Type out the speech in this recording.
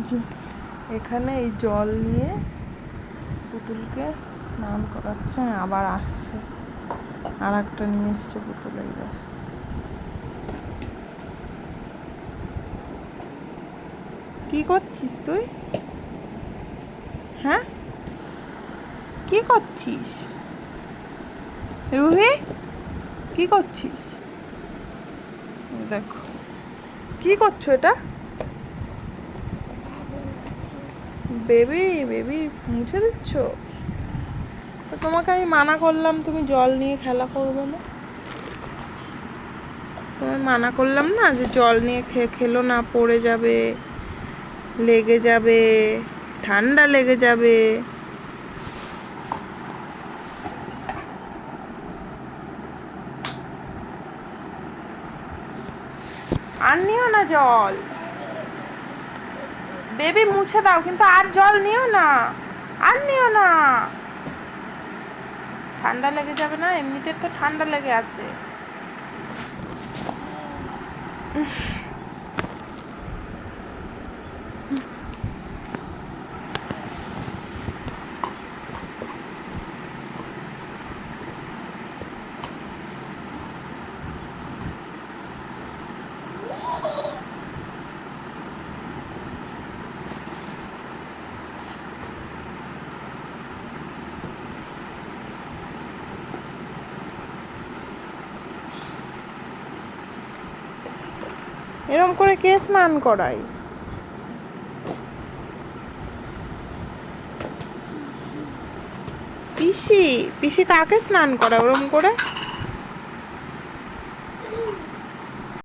যে, এখানে এই জল নিয়ে পুতুলকে স্নান করাচ্ছে, আবার আসছে। আর একটা নিয়ে এসছে পুতুল এইবার। কি করছিস তুই? হ্যাঁ? কি করছিস? রুহি, কি করছিস? দেখো। কি করছ এটা? বেবি বেবি মুছে দিচ্ছ? তো তোমাকে আমি মানা করলাম, তুমি জল নিয়ে খেলা করবে না। তোমায় মানা করলাম না যে জল নিয়ে খেলো না, পড়ে যাবে, লেগে যাবে, ঠান্ডা লেগে যাবে। আর নিও না জল। বেবি মুছে দাও, কিন্তু আর জল নিও না, আর নিও না। ঠান্ডা লেগে যাবে না, এমনিতে তো ঠান্ডা লেগে আছে। এরম করে কে স্নান করাই। পিসি পিসি কাকে স্নান করায় ওরম করে?